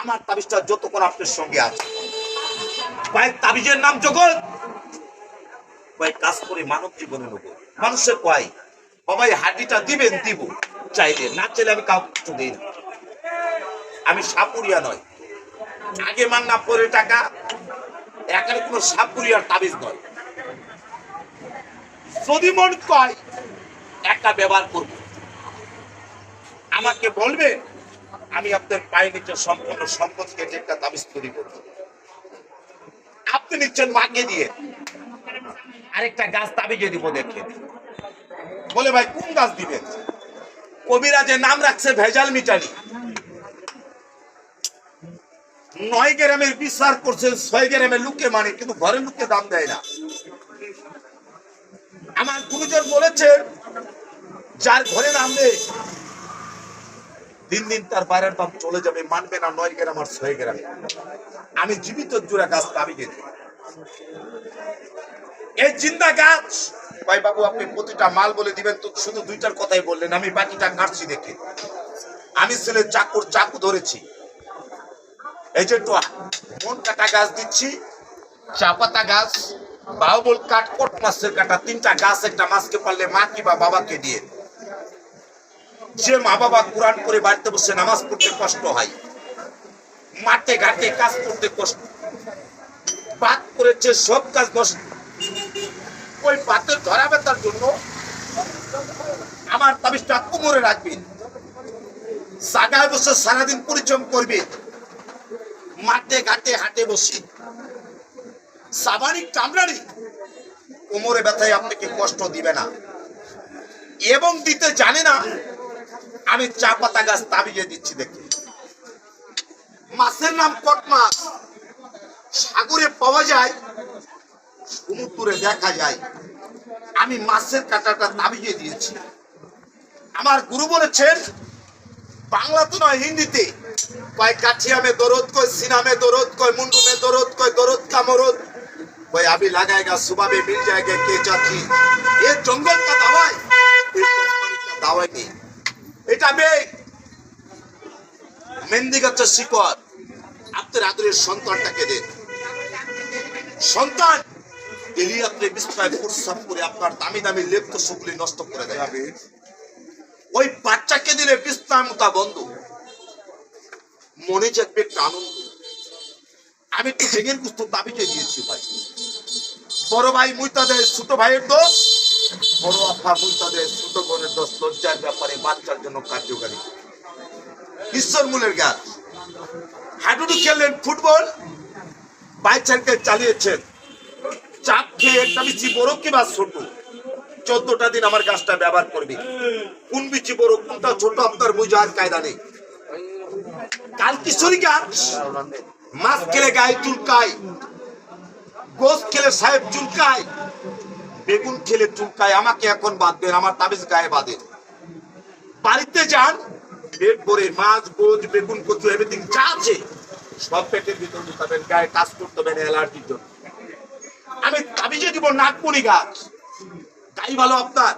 আমার তাবিজটা যতক্ষণ আপনার সঙ্গে আছে। ভাই তাবিজের নাম জগৎ ভাই কাজ করে মানব জীবনে নেব। মানুষের কয় বাবা এই হাঁটিটা দিবেন, দিব। চাইলে, না চাইলে আমি কাউকে কিছু দিই না। আমি সাপুরিয়া নয়। আগে মান্না পরে টাকা, এখানে কোনো সাপুরিয়ার তাবিজ নয়। যদি মন কয় একটা ব্যবহার করব। আমাকে বলবে আমি আপনার পায়ে নিচে সম্পূর্ণ সম্পদ কেটে একটা তাবিজ তৈরি করব। আপনি নিচ্ছেন মাকে দিয়ে। আরেকটা গাছ তাবিজে দিব দেখে। বলে, ভাই, কোন গাছ দিবেন? কবিরাজে নাম রাখছে ভেজাল মিটানি নয় গ্রামের বিচার করছে ছয় গ্রামের লুকে মানে কিন্তু ঘরের লুকে দাম দেয় না। আমার গুরুজন বলেছে যার ঘরে নামবে দিন দিন তার বাইরের দাম চলে যাবে, মানবে না, নয় গ্রাম আর ছয় গ্রামে। আমি জীবিত জোড়া গাছ দাবি দিই এই জিন্দা গাছ, ভাই বাবু, আপনি প্রতিটা মাল বলে দিবেন, তো শুধু দুইটার কথাই বললেন, আমি বাকিটা কাটছি দেখে। আমি ছেলে চাকুর চাকু ধরেছি। এই যে মন কাটা গাছ দিচ্ছি, চা পাতা গাছ বাহুবল কাঠ কোট মাছের কাটা, তিনটা গাছ, একটা মাছকে পারলে মা কি বা বাবাকে দিয়ে। যে মা বাবা কোরআন করে বাড়িতে বসে নামাজ পড়তে কষ্ট হয়, মাঠে ঘাটে কাজ করতে কষ্ট বাদ করেছে সব কাজ নষ্ট ওই পাতের ধরা ব্যথার জন্য আমার তাবিজটা কোমরে রাখবেন সাগায় বসে সারাদিন পরিশ্রম করবে, মাঠে ঘাটে হাটে বসে সাবানি কামড়ানি কোমরে ব্যথায় আপনাকে কষ্ট দিবে না, এবং দিতে জানে না আমি চা পাতা গাছ তাবিয়ে দিচ্ছি দেখি। মাছের নাম কট মাছ। সাগরে পাওয়া যায়, সমুদ্রে দেখা যায়। আমি মাছের কাঁটাটা তাবিয়ে দিয়েছি। আমার গুরু বলেছেন, বাংলা তো নয়, হিন্দিতে। কয় কাঠিয়া মে দরদ, কয় সিনা মে দরদ, কয় মুন্ডু মে দরদ, কয় দরদ কা মরদ কয় আবি লাগায়গা সুবাহ মে মিল জায়গা কে চাচ্ছি এ জঙ্গল কা দাওয়াই দাওয়াই নেই এটা বেগ মেহেন্দি গাছের শিকড়। আপনার আদরের সন্তানটাকে দেন। সন্তান ডেলি আপনি বিস্তায় প্রস্রাব করে আপনার দামি দামি লেপ্ত সুগুলি নষ্ট করে দেয়। ওই বাচ্চাকে দিলে বিস্তার মোতা বন্ধ। মনে জাগবে একটা আনন্দ। আমি একটু ভেঙের কুস্ত দাবিতে দিয়েছি ভাই। বড় ভাই মুইতা দেয় ছোট ভাইয়ের দোষ। মুইতা দেয় ছোট লজ্জার ব্যাপারে বাচ্চার জন্য কার্যকারী। ঈশ্বর মূলের গাছ। হাডুডু খেললেন ফুটবল। চালিয়েছেন। চাপ খেয়ে একটা বিচি বড় ছোট? চোদ্দটা দিন আমার গাছটা ব্যবহার করবে। কোন বিচি বড়, কোনটা ছোট, আপনার বুঝার কায়দা নেই। কাল কিশোরী গাছ। মাছ খেলে গায়ে চুলকায়। গোস খেলে সাহেব চুলকায়। বেগুন খেলে চুলকায়, আমাকে এখন বাঁধবেন আমার তাবিজ গায়ে বাঁধে। বাড়িতে যান পেট ভরে মাছ, গোজ, বেগুন, কচু এভরিথিং যা আছে, সব পেটের ভিতর ঢুকাবেন, গায়ে কাজ করতে হবে অ্যালার্জির জন্য। আমি তাবিজে দিব নাগপুরি গাছ। গাই ভালো আপনার।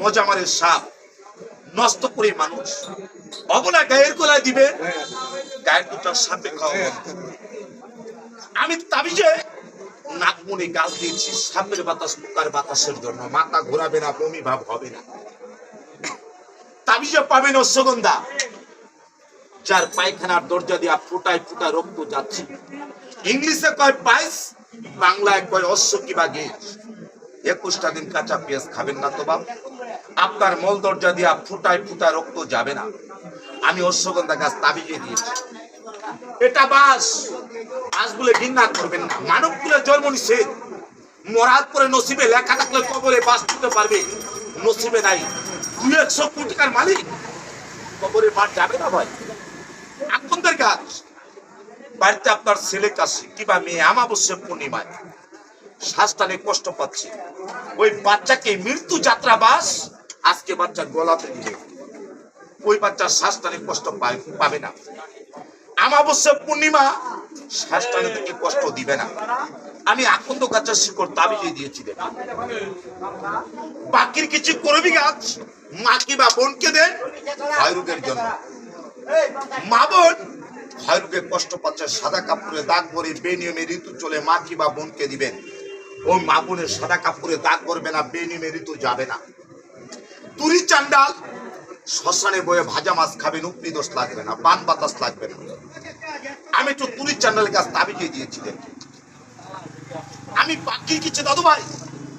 মজা মারে সাপ। নষ্ট করে মানুষ। অবলা গায়ের গোলায় দিবে গায়ের দুটো সাপে খাওয়া আমি তাবিজে নাগমণি গাছ দিয়েছি সাপের বাতাস পোকার বাতাসের জন্য। মাথা ঘোরাবে না, বমি ভাব হবে না। তাবিজে পাবেন অশ্বগন্ধা। যার পায়খানার দরজা দিয়া ফুটায় ফুটা রক্ত যাচ্ছে। ইংলিশে কয় পাইস বাংলায় কয় অশ্ব কিবা গেজ একুশটা দিন কাঁচা পেঁয়াজ খাবেন না তো বাপ। আপনার মল দরজা দিয়া ফুটায় ফুটা রক্ত যাবে না। আমি অশ্বগন্ধা গাছ তাবিজে দিয়েছি। এটা বাস। বলে ঘৃণা করবেন না। মানব কুলে জন্ম নিছে মরার পরে নসিবে লেখা থাকলে কবরে বাস দিতে পারবে। নসিবে নাই। দুই একশো কোটি টাকার মালিক কবরে বাস যাবে না ভাই। আপনাদের গাছ বাড়িতে আপনার ছেলে কাছে কিবা মেয়ে, আমাবস্যা পূর্ণিমায়। শ্বাসটানে কষ্ট পাচ্ছে। ওই বাচ্চাকে মৃত্যু যাত্রা বাস আজকে বাচ্চা গলাতে দিলে ওই বাচ্চার শ্বাসটানে কষ্ট পাবে না। আমাবস্যা পূর্ণিমা কষ্ট দিবে না। আমি আকন্দ গাছের শিকড় তাবিজে দিয়েছি দেখুন বাকির কিছু করবি গাছ বোনকে দেন জন্য। মা বোন? কষ্ট পাচ্ছে, সাদা কাপড়ে দাগ ভরে বেনিয়মে ঋতু চলে, মা কি বা বোনকে দিবেন ওই মা বোনের সাদা কাপড়ে দাগ ভরবে না, বেনিয়মে ঋতু যাবে না। তুরি চান্ডাল, শ্মশানে বয়ে ভাজা মাছ খাবেন উপরি দোষ লাগবে না পান বাতাস লাগবে না। আমি তো তুরি চান্ডালের কাছ তাবিজে দিয়েছিলেন আমি বাকি কিছু দাদু ভাই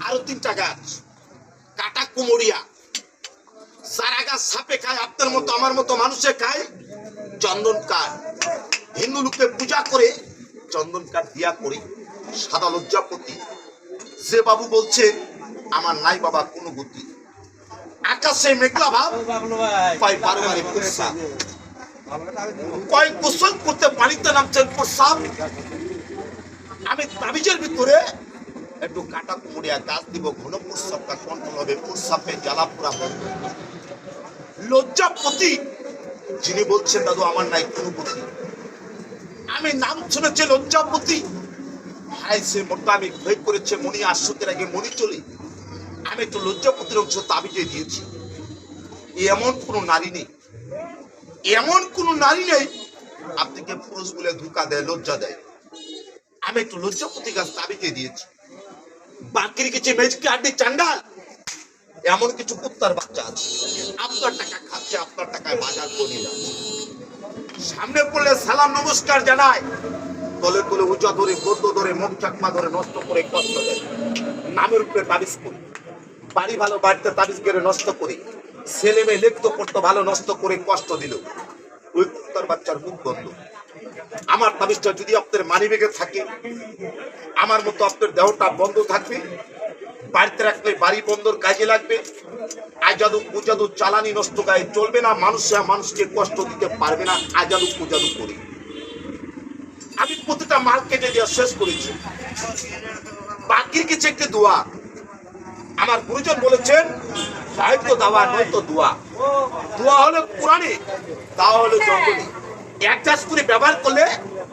আরও তিনটা গাছ। কাটা কুমড়িয়া সারা গাছ সাপে খায় আপনার মতো আমার মতো মানুষে খায়। চন্দন কাঠ। হিন্দু লোককে পূজা করে চন্দন কাঠ দিয়া করি সাদা লজ্জাপতি যে বাবু বলছে আমার নাই বাবা কোনো গতি আকাশে মেঘলা ভাব পাই প্রস্রাব কয়েক গোসল করতে পানিতে নামছেন প্রস্রাব আমি তাবিজের ভিতরে একটু কাটা কুমড়িয়া গাছ দিব, ঘন প্রস্রাবটা কন্ট্রোল হবে প্রস্রাবে জ্বালা পোড়া বন্ধ লজ্জাপতি, যিনি বলছেন, দাদু, আমার নাই কোনো বুদ্ধি আমি নাম শুনেছি লজ্জাপতি। হারাইছে মোটা আমি ভয় করেছে, মনি আশ্বতের আগে মনি চলি। আমি একটু লজ্জাপতির অংশ তাবিজে দিয়েছি। এমন কোনো নারী নেই। এমন কোনো নারী নেই, আপনাকে পুরুষ বলে ধোকা দেয়, লজ্জা দেয়। আমি একটু লজ্জাপতি গাছ তাবিজে দিয়েছি। বাকির কিছু মেজকে আড্ডি চান্ডাল এমন কিছু কুত্তার বাচ্চা আছে। আপনার টাকা খাচ্ছে, আপনার টাকায় বাজার করে যাচ্ছে। সামনে পড়লে সালাম, নমস্কার জানায়। তলে তলে উজা ধরে গদ্য ধরে মুখ চাকমা ধরে নষ্ট করে, কষ্ট দেয়। নামের উপরে তাবিজ করি। বাড়ি ভালো বাড়িতে তাবিজ করে নষ্ট করি। ছেলে মেয়ে লেখতো পড়তো ভালো, নষ্ট করে কষ্ট দিল। ওই কুত্তার বাচ্চার মুখ বন্ধ। আমার তাবিজটা যদি আপনার মানিবেগে থাকে, আমার মতো আপনার দেহটা বন্ধ থাকবে, বাড়িতে রাখলে বাড়ি বন্দর কাজে লাগবে, আজাদু কুজাদু চালানি নষ্ট গায়ে চলবে না, মানুষ মানুষকে কষ্ট দিতে পারবে না, আজাদু কুজাদু করি। আমি প্রতিটা মাল কেটে দেওয়া শেষ করেছি। বাকির কিছু একটি দোয়া। আমার গুরুজন বলেছেন সাহিত্য দাওয়া নয়তো দোয়া। দোয়া হলো কোরআনে দাওয়া হলো জঙ্গলে। এক চাষ করে ব্যবহার করলে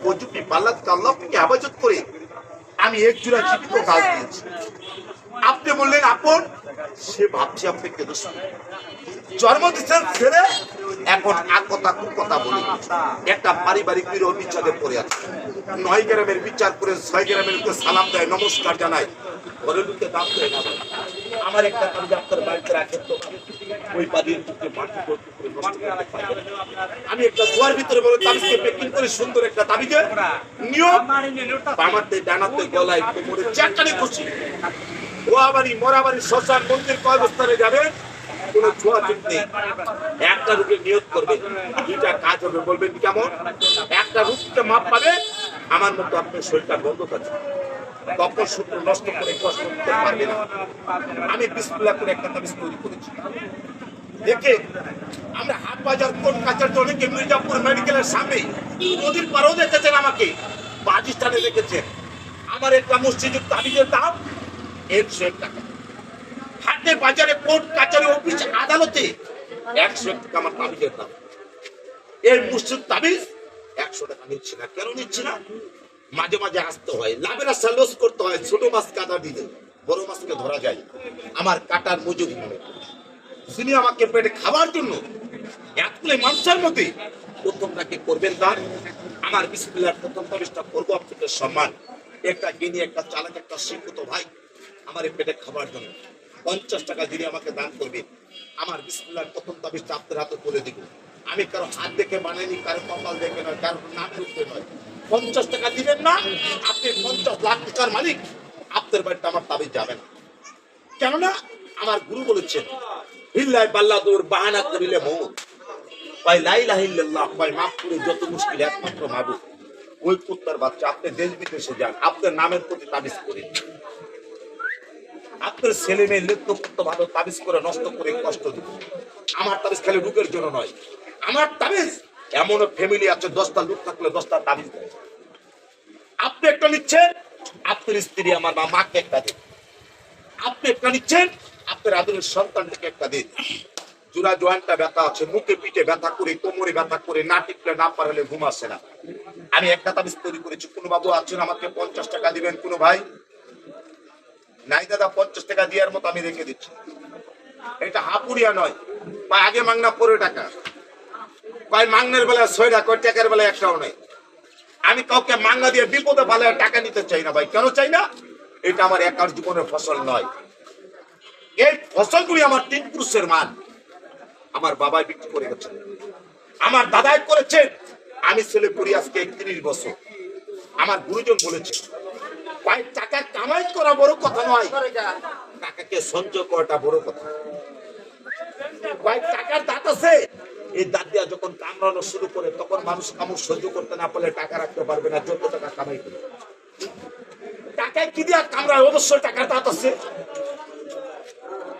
প্রযুক্তি পাল্লাত কাল্লাহ থেকে হেফাজত করে আমি এক জোড়া জীবিত গাছ দিয়েছি। আপনি বললেন আপন সে ভাবছে আপনাকে দুশ্মন জন্ম দিচ্ছেন ছেলে এখন এক কথা কোন কথা বলি। একটা পারিবারিক বিরহ বিচ্ছেদে পড়ে আছে। নয় গ্রামের বিচার করে ছয় গ্রামের সালাম দেয় নমস্কার জানায়। ঘরে ঢুকে দাম দেয় না আমার একটা বাড়িতে রাখেন তো। ওই করে। আমি একটা ভিতরে বলে তাবিজকে পেকিং করে সুন্দর একটা তাবিজে নিয়ম ডানাতে, গলায়, কোমরে খুশি। শ্মশান মন্দির কর্মস্থানে যাবেন কোনো ছোঁয়া নেই। একটা রূপে নিয়োগ করবে। দুইটা কাজ হবে, বলবেন কেমন? একটা রূপতে মাপ পাবে। আমার মতো আপনার শরীরটা বন্ধ থাকে তখন সূত্র নষ্ট করে কষ্ট দিতে পারবে না। আমি বিসমিল্লাহ করে একটা তাবিজ তৈরি করেছি। দেখে আমরা হাট বাজার কোর্ট কাছার অনেকে মির্জাপুর মেডিকেলের সামনে নদীর পাড়েও দেখেছেন আমাকে বাজিস্তানে দেখেছেন। আমার একটা মসজিদের তাবিজের দাম একশো এক টাকা। হাটে বাজারে কোর্ট কাছারি অফিস আদালতে একশো এক টাকা আমার তাবিজের দাম। এই মসজিদ তাবিজ একশো টাকা নিচ্ছি না, কেন নিচ্ছি না? মাঝে মাঝে আসতে হয়। লাভের আশা লস করতে হয়, ছোট মাছ কাটা দিলে বড় মাছকে ধরা যায়। আমার কাটার মজুরি মনে। যিনি আমাকে পেটে খাবার জন্য এতগুলো মানুষের মধ্যে প্রথমটাকে করবেন তার। আমার বিসমিল্লার প্রথম প্রবেশটা করব আপনাদের সম্মান। একটা গিনি, একটা চালাক, একটা শিক্ষিত ভাই আমার এই পেটে খাবার জন্য পঞ্চাশ টাকা যিনি আমাকে দান করবেন আমার বিসমিল্লার প্রথম তাবিজটা আপনার হাতে করে দিব। আমি কারও হাত দেখে বানাইনি, কারও কপাল দেখে নয়, কারও নাম রূপে নয়। পঞ্চাশ টাকা দিবেন না, আপনি পঞ্চাশ লাখ টাকার মালিক, আপনার বাড়িতে আমার তাবিজ যাবে না। কেননা আমার গুরু বলেছেন বাহানা করিলে ভাই মাফ করে যত মুশকিল একমাত্র ওই কুত্তার বাচ্চা, আপনি দেশ বিদেশে যান, আপনার নামের প্রতি তাবিজ করে আপনার ছেলে মেয়ে লিপ্ত ভালো তাবিজ করে নষ্ট করে কষ্ট আমার তাবিজ খালি রূপের জন্য নয়, আমার তাবিজ এমন ফ্যামিলি আছে, দশটা লোক থাকলে দশটা তাবিজ দেয়। আপনি একটা নিচ্ছেন, আপনার স্ত্রী আমার মা, মাকে একটা দিন আপনি একটা নিচ্ছেন, আপনার আদরের সন্তানটাকে একটা দিন জোড়া জোয়ানটা ব্যথা আছে, মুখে পিঠে ব্যথা করে, কোমরে ব্যথা করে, না টিপলে না পারলে ঘুম আসে না। আমি একটা তাবিজ তৈরি করেছি, কোনো বাবু আছেন, আমাকে পঞ্চাশ টাকা দিবেন, কোনো ভাই? নাই দাদা, পঞ্চাশ টাকা দেওয়ার মতো আমি রেখে দিচ্ছি। এটা হাপুরিয়া নয়, বা আগে মাংনা পরে টাকা। কয় মাংনের বেলা ছয় টাকা কয়, টাকার বেলা একটাও নেই। আমি কাউকে মাঙ্গা দিয়ে বিপদে ফেলে টাকা নিতে চাই না ভাই। কেন চাই না? এটা আমার একার জীবনের ফসল নয়। এই ফসলগুলি আমার তিন পুরুষের মান। আমার বাবাই বিক্রি করে গেছে। আমার দাদাই করেছেন আমি ছেলে করি আজকে একত্রিশ বছর। আমার গুরুজন বলেছে, ভাই, টাকা কামাই করা বড় কথা নয়। টাকাকে সঞ্চয় করাটা বড় কথা। ভাই, টাকার দাঁত আছে। এই দাঁত যখন কামড়ানো শুরু করে, তখন মানুষ কামড় সহ্য করতে না পারলে টাকা রাখতে পারবে না যত টাকা কামাই করে টাকায় কি দিয়া কামড়ায়? অবশ্যই টাকার দাঁত আছে।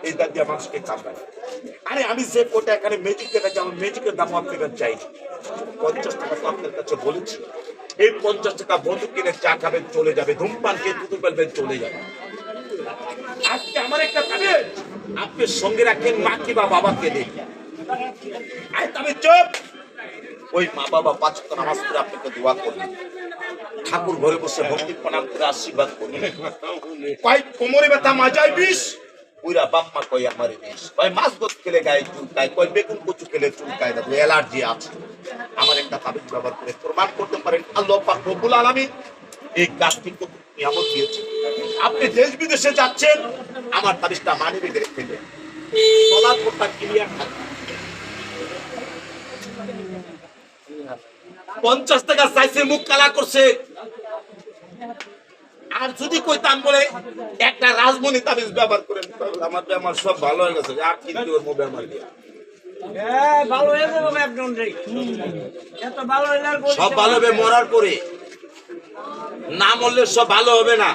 এই দাঁত দিয়া মানুষকে কামড়ায়। আরে আমি যে কোটা এখানে ম্যাজিক দেখা যাব ম্যাজিকের দাম আপনার কাছে চাই। পঞ্চাশ টাকা তো আপনার কাছে বলেছি। এই পঞ্চাশ টাকা বন্ধু কিনে চা খাবেন, চলে যাবে। ধূমপান খেয়ে দুটো ফেলবেন চলে যাবে। আজকে আমার একটা আপনি সঙ্গে রাখেন, মা বা বাবাকে দেখে। আমার একটা আল্লাহ এই আপনি দেশ বিদেশে যাচ্ছেন আমার তাবিজটা মানি বেঁধে দেন পঞ্চাশ টাকা চাইছে মুখ কালা করছে। আর যদি কইতাম বলে একটা রাজমণি তাবিজ ব্যবহার করে আমার আমার সব ভালো হয়ে গেছে আর কিন্তু ওর মোবাইল মার দিয়া? হ্যাঁ, সব ভালো হবে মরার পরে। না মরলে সব ভালো হবে না।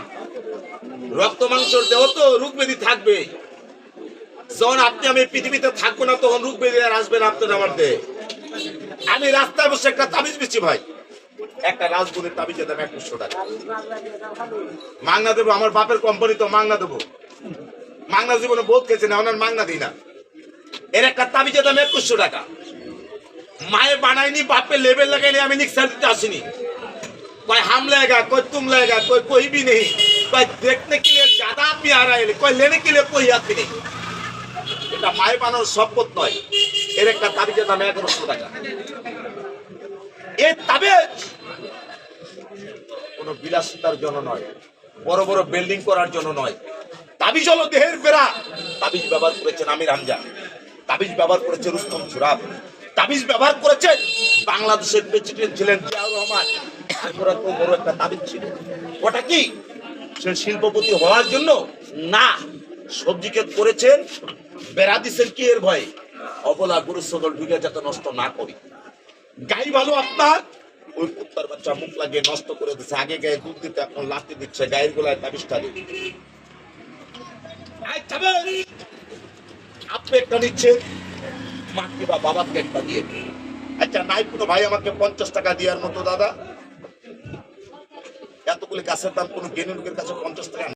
রক্ত মাংসর দেহ তো রোগ ব্যাধি থাকবে যখন আপনি আমি পৃথিবীতে থাকব না তখন রোগ ব্যাধি আর আসবে না আপনার আমার দেহে। আমি রাস্তায় বসে একটা তাবিজ বেছি ভাই একটা রাজগুলির তাবিজের দাম একশো টাকা মাংনা দেবো আমার বাপের কোম্পানি তো মাংনা দেবো মাংনা জীবনে বহুত খেয়েছে না ওনার মাংনা দিই না এর একটা তাবিজের দাম একুশশো টাকা মায়ে বানাইনি বাপে লেবেল লাগাইনি আমি নিক্সার দিতে আসিনি कोई हम लेगा कोई तुम लेगा कोई कोई भी नहीं कोई देखने के लिए ज्यादा आदमी आ रहा है कोई लेने के लिए कोई आदमी नहीं এটা মায়ের বানানোর সম্পদ নয় এর একটা তাবিজের দাম এগারোশো টাকা। এর তাবিজ কোন বিলাসিতার জন্য নয়, বড় বড় বিল্ডিং করার জন্য নয়। তাবিজ হলো দেহের বেড়া। তাবিজ ব্যবহার করেছেন আমির হামজা। তাবিজ ব্যবহার করেছে রুস্তম সুরাব। তাবিজ ব্যবহার করেছেন বাংলাদেশের প্রেসিডেন্ট ছিলেন জিয়াউর রহমান। তারপরে তো বড় একটা তাবিজ ছিল। ওটা কি? সে শিল্পপতি হওয়ার জন্য না। সবজি সবজিকে করেছেন, বেড়া দিচ্ছেন কি এর ভয়ে? অবলা গুরু সদল ঢুকে যাতে নষ্ট না করি। গাই ভালো আপনার? ওই কুত্তার বাচ্চা মুখ লাগিয়ে নষ্ট করে দিচ্ছে আগে গায়ে দুধ দিতে, এখন লাঠি দিচ্ছে, গায়ের গোলায় তাবিজটা দিচ্ছে আপনি একটা নিচ্ছেন। মাকে বা বাবাকে একটা দিয়ে আচ্ছা নাই কোনো ভাই আমাকে পঞ্চাশ টাকা দেওয়ার মতো, দাদা? এতগুলি গাছের দাম কোনো লোকের কাছে পঞ্চাশ টাকা